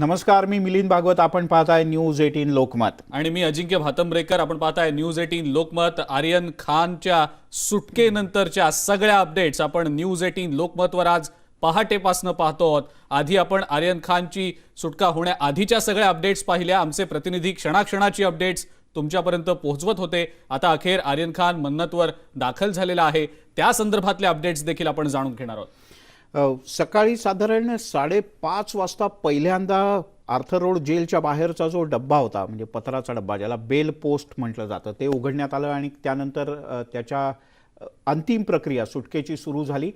नमस्कार मी मिलिंद भागवत. आपण पाहताय न्यूज एटीन लोकमत. आणि मी अजिंक्य भातंब्रेकर. आपण पाहताय न्यूज एटीन लोकमत. आर्यन खानच्या सुटकेनंतरच्या सगळ्या अपडेट्स आपण न्यूज एटीन लोकमतवर आज पहाटेपासनं पाहतो आहोत. आधी आपण आर्यन खानची सुटका होण्याआधीच्या सगळ्या अपडेट्स पाहिल्या. आमचे प्रतिनिधी क्षणाक्षणाची अपडेट्स तुमच्यापर्यंत पोहोचवत होते. आता अखेर आर्यन खान मन्नतवर दाखल झालेला आहे. त्या संदर्भातले अपडेट्स देखील आपण जाणून घेणार आहोत. सकाळी साधारण साडेपाच वाजता पहिल्यांदा आर्थर रोड जेलच्या बाहेरचा जो डब्बा होता म्हणजे पत्राचा डब्बा ज्याला बेल पोस्ट म्हटलं जातं ते उघडण्यात आलं आणि त्यानंतर त्याच्या अंतिम प्रक्रिया सुटकेची सुरू झाली.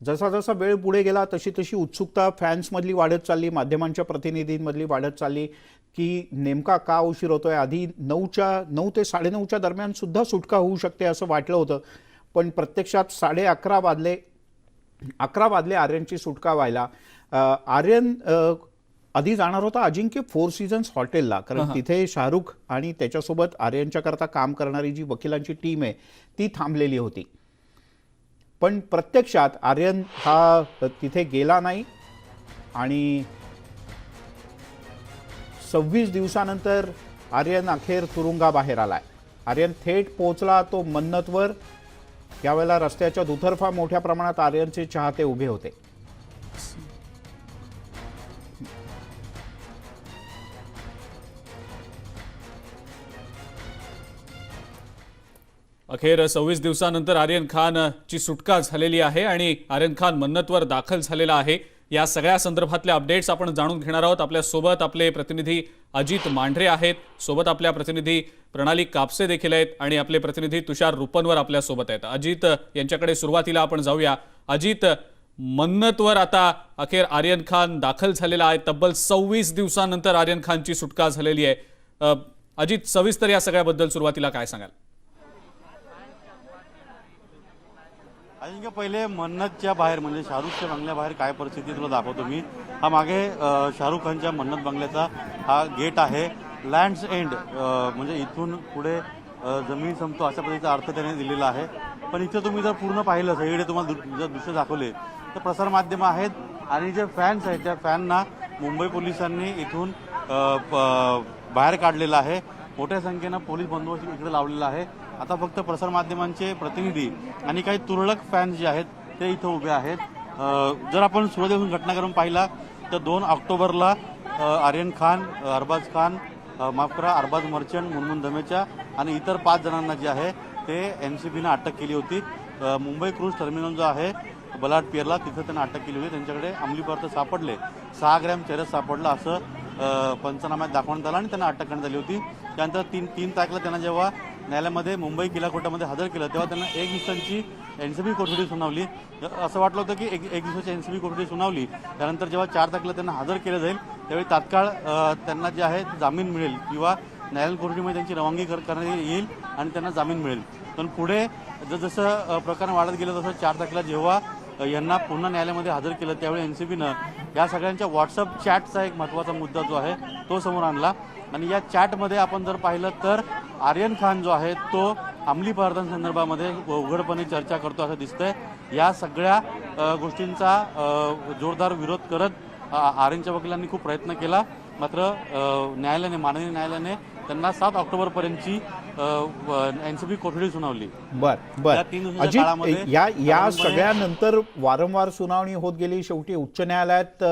जसा जसा वेळ पुढे गेला तशी तशी उत्सुकता फॅन्समधली वाढत चालली माध्यमांच्या प्रतिनिधींमधली वाढत चालली की नेमका का उशीर होतोय आधी नऊच्या नऊ ते साडेनऊच्या दरम्यान सुद्धा सुटका होऊ शकते असं वाटलं होतं. पण प्रत्यक्षात साडे अकरा वाजले अकरा वाजले आर्यनची सुटका व्हायला. आर्यन आधी जाणार होता अजिंक्य फोर सीझन्स हॉटेलला. कारण तिथे शाहरुख आणि त्याच्यासोबत आर्यनच्या करता काम करणारी जी वकिलांची टीम आहे ती थांबलेली होती. पण प्रत्यक्षात आर्यन हा तिथे गेला नाही आणि सव्वीस दिवसानंतर आर्यन अखेर तुरुंगाबाहेर आलाय. आर्यन थेट पोहोचला तो मन्नतवर यावेळेला रस्त्याच्या दुतर्फा मोठ्या प्रमाणात आर्यनचे चाहते उभे होते. अखेर सव्वीस दिवसानंतर आर्यन खान ची सुटका झालेली आहे आणि आर्यन खान मन्नतवर दाखल झालेला आहे. या सगळ्या संदर्भातल्या अपडेट्स आपण जाणून घेणार आहोत. आपल्यासोबत आपले प्रतिनिधी अजित मांढरे आहेत. सोबत आपल्या प्रतिनिधी प्रणाली कापसे देखील आहेत आणि आपले प्रतिनिधी तुषार रुपनवर आपल्यासोबत आहेत. अजित यांच्याकडे सुरुवातीला आपण जाऊया. अजित मन्नतवर आता अखेर आर्यन खान दाखल झालेला आहे. तब्बल सव्वीस दिवसानंतर आर्यन खानची सुटका झालेली आहे. अजित सविस्तर या सगळ्याबद्दल सुरुवातीला काय सांगाल? अजिंक्य पहिले मन्नतच्या बाहेर म्हणजे शाहरुखच्या बंगल्याबाहेर काय परिस्थिती तुला दाखवतो मी. हा मागे शाहरुख खानच्या मन्नत बंगल्याचा हा गेट आहे. लँड्स एंड म्हणजे इथून पुढे जमीन संपतो अशा पद्धतीचा अर्थ त्याने दिलेला आहे. पण इथं तुम्ही जर पूर्ण पाहिलं सगळीकडे तुम्हाला जर दृश्य दाखवले तर प्रसारमाध्यमं आहेत आणि जे फॅन्स आहेत त्या फॅनना मुंबई पोलिसांनी इथून प- बाहेर काढलेलं आहे. मोठ्या संख्येनं पोलीस बंदोबस्त इकडे लावलेला आहे. आता फक्त प्रसारमाध्यमांचे प्रतिनिधी आणि काही तुरळक फॅन्स जे आहेत ते इथं उभे आहेत. जर आपण सुरुवातीपासून घटनाक्रम पाहिला तर दोन ऑक्टोबरला आर्यन खान अरबाज खान माफ करा अरबाज मर्चंट मुनमुन धमेचा आणि इतर पाच जणांना जे आहे ते एन सी बीनं अटक केली होती. मुंबई क्रूज टर्मिनल जो आहे बलाट पियरला तिथं त्यांना अटक केली होती. त्यांच्याकडे अंमली पदार्थ सापडले. सहा ग्रॅम चरस सापडला असं पंचनाम्यात दाखवण्यात आलं आणि त्यांना अटक करण्यात आली होती. त्यानंतर तीन तीन तारखेला त्यांना जेव्हा न्यायालयामध्ये मुंबई किल्ला कोर्टामध्ये हजर केलं. तेव्हा त्यांना एक दिवसांची एन सी बी कोठडी सुनावली. असं वाटलं होतं की एक एक दिवसाची एन सी बी कोठडी सुनावली. त्यानंतर जेव्हा चार तारखेला त्यांना हजर केलं जाईल त्यावेळी तात्काळ त्यांना जे आहे जामीन मिळेल किंवा न्यायालयीन कोठडीमध्ये त्यांची रवानगी कर- करण्यात येईल आणि त्यांना जामीन मिळेल. पण पुढे जसं प्रकरण वाढत गेलं तसं चार तारखेला जेव्हा यांना पुन्हा न्यायालयामध्ये हजर केलं त्यावेळी एन सी बीनं या सगळ्यांच्या व्हॉट्सअप चॅटचा एक महत्त्वाचा मुद्दा जो आहे तो समोर आणला. आणि या चॅटमध्ये आपण जर पाहिलं तर आर्यन खान जो आहे तो अंमली पदार्थांसंदर्भामध्ये उघडपणे चर्चा करतो असं दिसतंय. या सगळ्या गोष्टींचा जोरदार विरोध करत आर्यनच्या वकिलांनी खूप प्रयत्न केला. मात्र न्यायालयाने माननीय न्यायालयाने त्यांना सात ऑक्टोबरपर्यंतची एनसीबी कोठडी सुनावली. बर बर. या अजित या सगळ्यानंतर वारंवार सुनावणी होत गेली. शेवटी उच्च न्यायालयात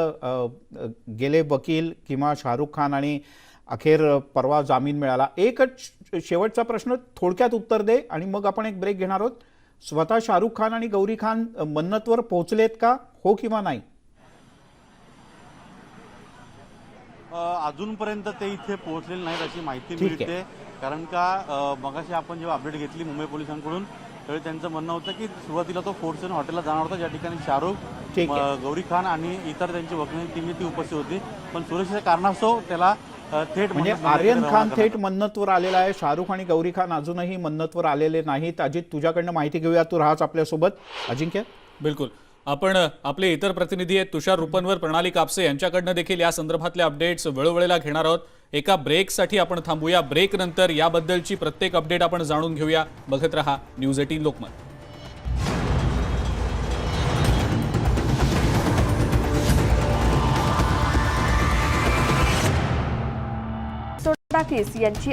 गेले वकील किंवा शाहरुख खान आणि अखेर परवा जामीन मिळाला. एकच शेवटचा प्रश्न थोडक्यात उत्तर दे आणि मग आपण एक ब्रेक घेणार आहोत. स्वतः शाहरुख खान आणि गौरी खान मन्नतवर पोहोचलेत का? हो किंवा नाही? अजूनपर्यंत ते इथे पोहोचलेले नाहीत अशी माहिती. मिळते. कारण का मगाशी आपण जेव्हा अपडेट घेतली मुंबई पोलिसांकडून त्यावेळी त्यांचं म्हणणं होतं की सुरुवातीला तो फोर्ट सेवन हॉटेलला जाणार होता. ज्या ठिकाणी शाहरुख गौरी खान आणि इतर त्यांची वकिली टीम ती उपस्थित होती. पण सुरक्षेच्या कारणास्तव त्याला थेट म्हणजे आर्यन खान थेट मन्नतवर आलेला आहे शाहरुख आणि गौरी खान अजूनही मन्नतवर आलेले नाहीत. अजित तुझ्याकडनं माहिती घेऊया तू राहाच आपल्यासोबत. अजिंक्य? बिलकुल. आपण आपले इतर प्रतिनिधी आहेत तुषार रुपनवर प्रणाली कापसे यांच्याकडनं देखील या संदर्भातले अपडेट्स वेळोवेळेला घेणार आहोत. एका ब्रेकसाठी आपण थांबूया. ब्रेक नंतर याबद्दलची प्रत्येक अपडेट आपण जाणून घेऊया. बघत रहा न्यूज एटीन लोकमत. फडणवीस यांची